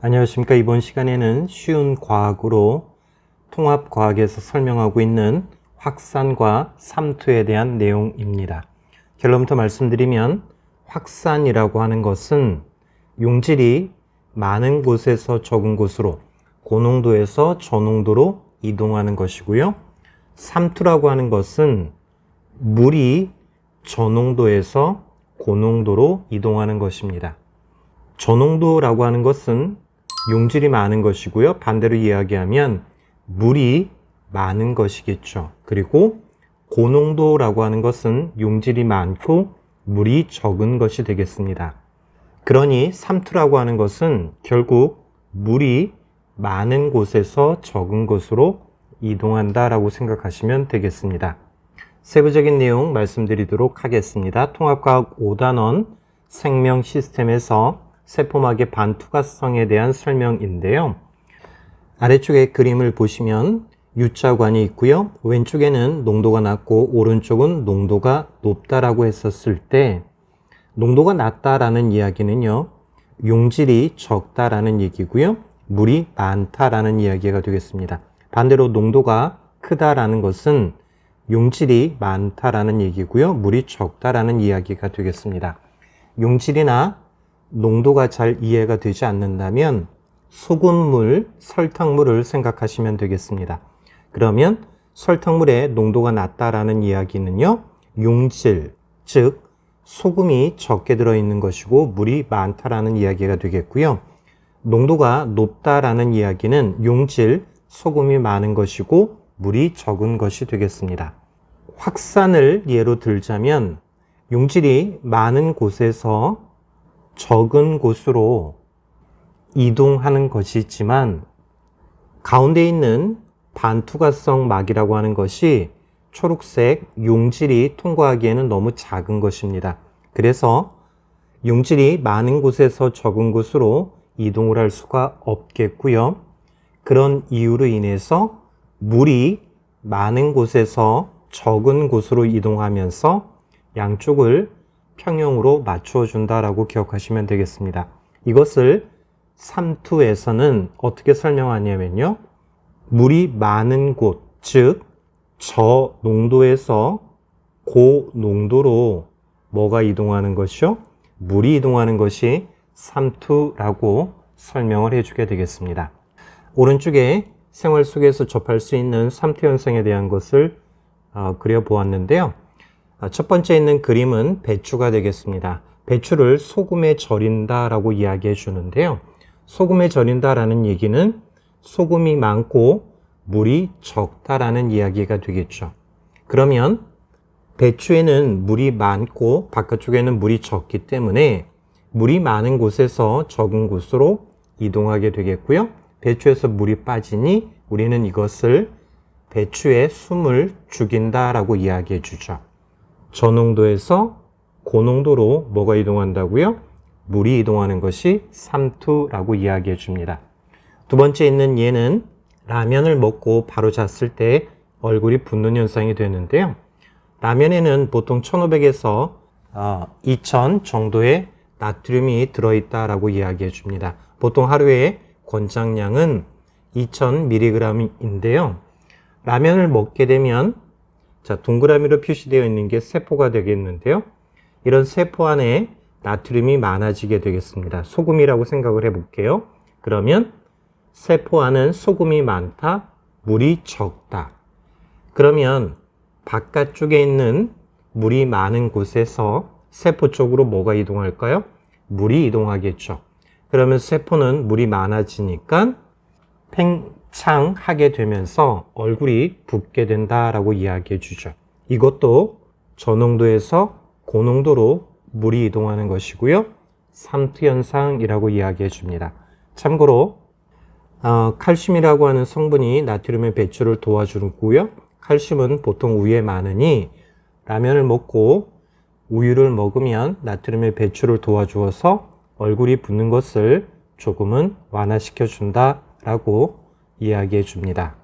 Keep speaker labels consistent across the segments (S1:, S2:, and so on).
S1: 안녕하십니까. 이번 시간에는 쉬운 과학으로 통합과학에서 설명하고 있는 확산과 삼투에 대한 내용입니다. 결론부터 말씀드리면 확산이라고 하는 것은 용질이 많은 곳에서 적은 곳으로 고농도에서 저농도로 이동하는 것이고요. 삼투라고 하는 것은 물이 저농도에서 고농도로 이동하는 것입니다. 저농도라고 하는 것은 용질이 많은 것이고요. 반대로 이야기하면 물이 많은 것이겠죠. 그리고 고농도라고 하는 것은 용질이 많고 물이 적은 것이 되겠습니다. 그러니 삼투라고 하는 것은 결국 물이 많은 곳에서 적은 곳으로 이동한다라고 생각하시면 되겠습니다. 세부적인 내용 말씀드리도록 하겠습니다. 통합과학 5단원 생명 시스템에서 세포막의 반투과성에 대한 설명인데요. 아래쪽에 그림을 보시면 U자관이 있고요. 왼쪽에는 농도가 낮고 오른쪽은 농도가 높다라고 했었을 때 농도가 낮다라는 이야기는요. 용질이 적다라는 얘기고요. 물이 많다라는 이야기가 되겠습니다. 반대로 농도가 크다라는 것은 용질이 많다라는 얘기고요. 물이 적다라는 이야기가 되겠습니다. 용질이나 농도가 잘 이해가 되지 않는다면 소금물, 설탕물을 생각하시면 되겠습니다. 그러면 설탕물의 농도가 낮다라는 이야기는요, 용질, 즉 소금이 적게 들어있는 것이고 물이 많다라는 이야기가 되겠고요. 농도가 높다라는 이야기는 용질, 소금이 많은 것이고 물이 적은 것이 되겠습니다. 확산을 예로 들자면 용질이 많은 곳에서 적은 곳으로 이동하는 것이지만 가운데 있는 반투과성 막이라고 하는 것이 초록색 용질이 통과하기에는 너무 작은 것입니다. 그래서 용질이 많은 곳에서 적은 곳으로 이동을 할 수가 없겠고요. 그런 이유로 인해서 물이 많은 곳에서 적은 곳으로 이동하면서 양쪽을 평형으로 맞추어 준다라고 기억하시면 되겠습니다. 이것을 삼투에서는 어떻게 설명하냐면요. 물이 많은 곳, 즉 저 농도에서 고 농도로 뭐가 이동하는 것이요? 물이 이동하는 것이 삼투라고 설명을 해주게 되겠습니다. 오른쪽에 생활 속에서 접할 수 있는 삼투 현상에 대한 것을 어, 그려보았는데요. 아, 첫 번째 있는 그림은 배추가 되겠습니다. 배추를 소금에 절인다 라고 이야기해 주는데요. 소금에 절인다 라는 얘기는 소금이 많고 물이 적다라는 이야기가 되겠죠. 그러면 배추에는 물이 많고 바깥쪽에는 물이 적기 때문에 물이 많은 곳에서 적은 곳으로 이동하게 되겠고요. 배추에서 물이 빠지니 우리는 이것을 배추에 숨을 죽인다라고 이야기해 주죠. 저농도에서 고농도로 뭐가 이동한다고요? 물이 이동하는 것이 삼투라고 이야기해 줍니다. 두 번째 있는 얘는 라면을 먹고 바로 잤을 때 얼굴이 붓는 현상이 되는데요. 라면에는 보통 1500에서 2000 정도의 나트륨이 들어있다라고 이야기해 줍니다. 보통 하루에 권장량은 2000mg인데요. 라면을 먹게 되면 자, 동그라미로 표시되어 있는 게 세포가 되겠는데요. 이런 세포 안에 나트륨이 많아지게 되겠습니다. 소금이라고 생각을 해 볼게요. 그러면 세포 안은 소금이 많다, 물이 적다. 그러면 바깥쪽에 있는 물이 많은 곳에서 세포 쪽으로 뭐가 이동할까요? 물이 이동하겠죠. 그러면 세포는 물이 많아지니까 팽 창하게 되면서 얼굴이 붓게 된다라고 이야기해 주죠. 이것도 저농도에서 고농도로 물이 이동하는 것이고요. 삼투 현상이라고 이야기해 줍니다. 참고로 어, 칼슘이라고 하는 성분이 나트륨의 배출을 도와주고요. 칼슘은 보통 우유에 많으니 라면을 먹고 우유를 먹으면 나트륨의 배출을 도와주어서 얼굴이 붓는 것을 조금은 완화시켜 준다라고 이야기해 줍니다.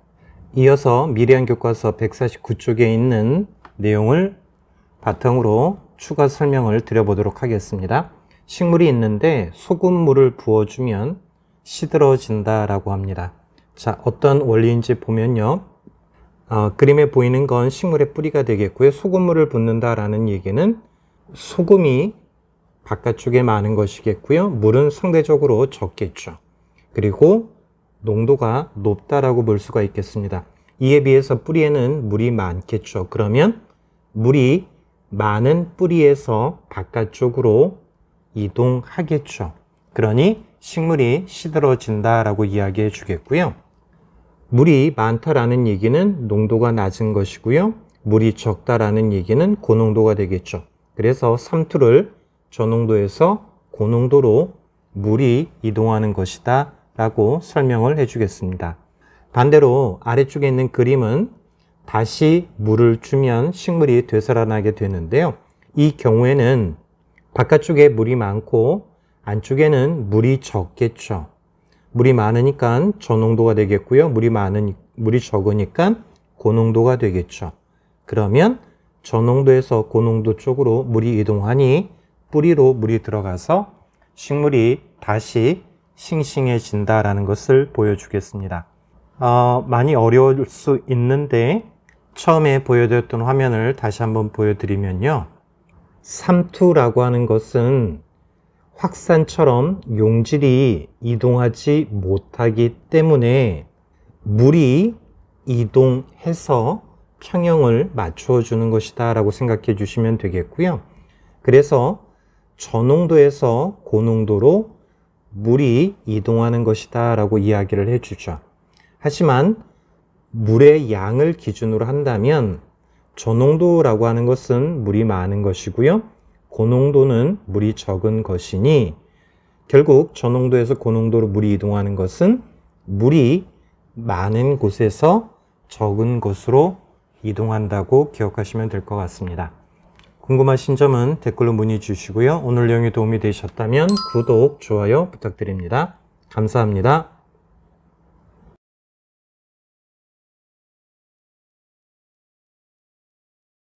S1: 이어서 미래한 교과서 149쪽에 있는 내용을 바탕으로 추가 설명을 드려보도록 하겠습니다. 식물이 있는데 소금물을 부어주면 시들어진다라고 합니다. 자, 어떤 원리인지 보면요. 어, 그림에 보이는 건 식물의 뿌리가 되겠고요. 소금물을 붓는다라는 얘기는 소금이 바깥쪽에 많은 것이겠고요. 물은 상대적으로 적겠죠. 그리고 농도가 높다라고 볼 수가 있겠습니다. 이에 비해서 뿌리에는 물이 많겠죠. 그러면 물이 많은 뿌리에서 바깥쪽으로 이동하겠죠. 그러니 식물이 시들어진다라고 이야기해 주겠고요. 물이 많다라는 얘기는 농도가 낮은 것이고요. 물이 적다라는 얘기는 고농도가 되겠죠. 그래서 삼투를 저농도에서 고농도로 물이 이동하는 것이다 라고 설명을 해 주겠습니다. 반대로 아래쪽에 있는 그림은 다시 물을 주면 식물이 되살아나게 되는데요. 이 경우에는 바깥쪽에 물이 많고 안쪽에는 물이 적겠죠. 물이 많으니까 저농도가 되겠고요. 물이 많은 물이 적으니까 고농도가 되겠죠. 그러면 저농도에서 고농도 쪽으로 물이 이동하니 뿌리로 물이 들어가서 식물이 다시 싱싱해진다라는 것을 보여주겠습니다. 어, 많이 어려울 수 있는데 처음에 보여드렸던 화면을 다시 한번 보여드리면요. 삼투라고 하는 것은 확산처럼 용질이 이동하지 못하기 때문에 물이 이동해서 평형을 맞추어 주는 것이다 라고 생각해 주시면 되겠고요. 그래서 저농도에서 고농도로 물이 이동하는 것이다 라고 이야기를 해 주죠. 하지만 물의 양을 기준으로 한다면 저농도라고 하는 것은 물이 많은 것이고요. 고농도는 물이 적은 것이니 결국 저농도에서 고농도로 물이 이동하는 것은 물이 많은 곳에서 적은 곳으로 이동한다고 기억하시면 될 것 같습니다. 궁금하신 점은 댓글로 문의 주시고요. 오늘 내용이 도움이 되셨다면 구독, 좋아요 부탁드립니다. 감사합니다.